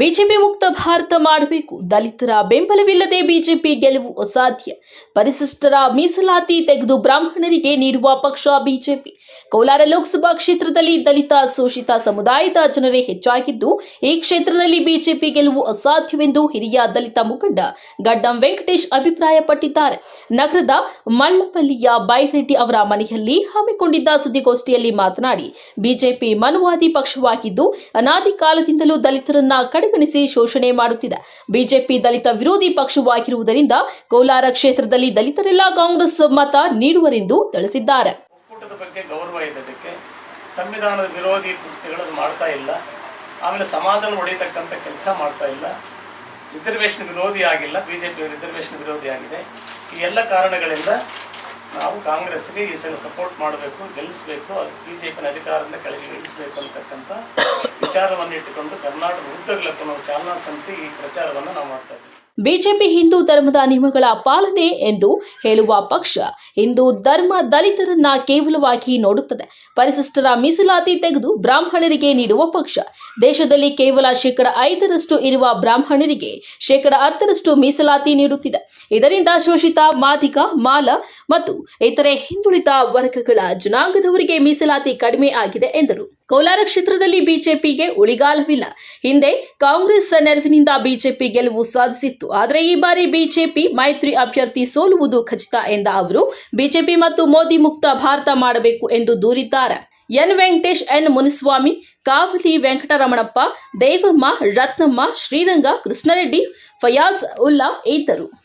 BJP ಮುಕ್ತ ಭಾರತ ಮಾಡಬೇಕು. ದಲಿತರ ಬೆಂಬಲವಿಲ್ಲದೆ ಬಿಜೆಪಿ ಗೆಲುವು ಅಸಾಧ್ಯ. ಪರಿಶಿಷ್ಟರ ಮೀಸಲಾತಿ ತೆಗೆದು ಬ್ರಾಹ್ಮಣರಿಗೆ ನೀಡುವ ಪಕ್ಷ ಬಿಜೆಪಿ. ಕೋಲಾರ ಲೋಕಸಭಾ ಕ್ಷೇತ್ರದಲ್ಲಿ ದಲಿತ ಶೋಷಿತ ಸಮುದಾಯದ ಜನರೇ ಹೆಚ್ಚಾಗಿದ್ದು, ಈ ಕ್ಷೇತ್ರದಲ್ಲಿ ಬಿಜೆಪಿ ಗೆಲುವು ಅಸಾಧ್ಯವೆಂದು ಹಿರಿಯ ದಲಿತ ಮುಖಂಡ ಗಡ್ಡಂ ವೆಂಕಟೇಶ್ ಅಭಿಪ್ರಾಯಪಟ್ಟಿದ್ದಾರೆ. ನಗರದ ಮಳ್ಳಪಲ್ಲಿಯ ಬೈರೆಡ್ಡಿ ಅವರ ಮನೆಯಲ್ಲಿ ಹಮ್ಮಿಕೊಂಡಿದ್ದ ಸುದ್ದಿಗೋಷ್ಠಿಯಲ್ಲಿ ಮಾತನಾಡಿ, ಬಿಜೆಪಿ ಮನುವಾದಿ ಪಕ್ಷವಾಗಿದ್ದು, ಅನಾದಿ ಕಾಲದಿಂದಲೂ ದಲಿತರನ್ನ ಕಡೆಗಣಿಸಿ ಶೋಷಣೆ ಮಾಡುತ್ತಿದೆ. ಬಿಜೆಪಿ ದಲಿತ ವಿರೋಧಿ ಪಕ್ಷವಾಗಿರುವುದರಿಂದ ಕೋಲಾರ ಕ್ಷೇತ್ರದಲ್ಲಿ ದಲಿತರೆಲ್ಲ ಕಾಂಗ್ರೆಸ್ ಮತ ನೀಡುವರೆಂದು ತಿಳಿಸಿದ್ದಾರೆ. ಸಂವಿಧಾನದ ವಿರೋಧಿ ಕೃತ್ಯಗಳನ್ನು ಮಾಡ್ತಾ ಇಲ್ಲ. ಆಮೇಲೆ ಸಮಾಜವನ್ನು ಹೊಡೆಯತಕ್ಕಂಥ ಕೆಲಸ ಮಾಡ್ತಾ ಇಲ್ಲ. ರಿಸರ್ವೇಷನ್ ವಿರೋಧಿ ಆಗಿಲ್ಲ. ಬಿ ಜೆ ವಿರೋಧಿ ಆಗಿದೆ. ಈ ಎಲ್ಲ ಕಾರಣಗಳಿಂದ ನಾವು ಕಾಂಗ್ರೆಸ್ಗೆ ಈ ಸಲ ಸಪೋರ್ಟ್ ಮಾಡಬೇಕು, ಗೆಲ್ಲಿಸಬೇಕು, ಅದು ಬಿ ಜೆ ಪಿನ ಅಧಿಕಾರದಿಂದ ಕೆಳಗೆ ಇಳಿಸಬೇಕು ಅಂತಕ್ಕಂಥ ವಿಚಾರವನ್ನು ಇಟ್ಟುಕೊಂಡು ಕರ್ನಾಟಕ ಉದ್ದಗಲಕ್ಕೂ ನಾವು ಚಾಲನಾ ಸಮಿತಿ ಈ ಪ್ರಚಾರವನ್ನು ನಾವು ಮಾಡ್ತಾ ಇದ್ದೀವಿ. ಬಿಜೆಪಿ ಹಿಂದೂ ಧರ್ಮದ ನಿಯಮಗಳ ಪಾಲನೆ ಎಂದು ಹೇಳುವ ಪಕ್ಷ ಹಿಂದೂ ಧರ್ಮ ದಲಿತರನ್ನ ಕೇವಲವಾಗಿ ನೋಡುತ್ತದೆ. ಪರಿಶಿಷ್ಟರ ಮೀಸಲಾತಿ ತೆಗೆದು ಬ್ರಾಹ್ಮಣರಿಗೆ ನೀಡುವ ಪಕ್ಷ ದೇಶದಲ್ಲಿ ಕೇವಲ ಶೇಕಡ ಐದರಷ್ಟು ಇರುವ ಬ್ರಾಹ್ಮಣರಿಗೆ ಶೇಕಡ ಹತ್ತರಷ್ಟು ಮೀಸಲಾತಿ ನೀಡುತ್ತಿದೆ. ಇದರಿಂದ ಶೋಷಿತ ಮಾದಿಗ, ಮಾಲ ಮತ್ತು ಇತರೆ ಹಿಂದುಳಿದ ವರ್ಗಗಳ ಜನಾಂಗದವರಿಗೆ ಮೀಸಲಾತಿ ಕಡಿಮೆ ಆಗಿದೆ ಎಂದರು. ಕೋಲಾರ ಕ್ಷೇತ್ರದಲ್ಲಿ ಬಿಜೆಪಿಗೆ ಉಳಿಗಾಲವಿಲ್ಲ. ಹಿಂದೆ ಕಾಂಗ್ರೆಸ್ ನೆರವಿನಿಂದ ಬಿಜೆಪಿ ಗೆಲುವು ಸಾಧಿಸಿತ್ತು. ಆದರೆ ಈ ಬಾರಿ ಬಿಜೆಪಿ ಮೈತ್ರಿ ಅಭ್ಯರ್ಥಿ ಸೋಲುವುದು ಖಚಿತ ಎಂದ ಅವರು, ಬಿಜೆಪಿ ಮತ್ತು ಮೋದಿ ಮುಕ್ತ ಭಾರತ ಮಾಡಬೇಕು ಎಂದು ದೂರಿದ್ದಾರೆ. ಎನ್ ವೆಂಕಟೇಶ್, ಎನ್ ಮುನಿಸ್ವಾಮಿ, ಕಾವಲಿ ವೆಂಕಟರಮಣಪ್ಪ, ದೇವಮ್ಮ, ರತ್ನಮ್ಮ, ಶ್ರೀರಂಗ, ಕೃಷ್ಣರೆಡ್ಡಿ, ಫಯಾಜ್ ಉಲ್ಲಾ ಇದ್ದರು.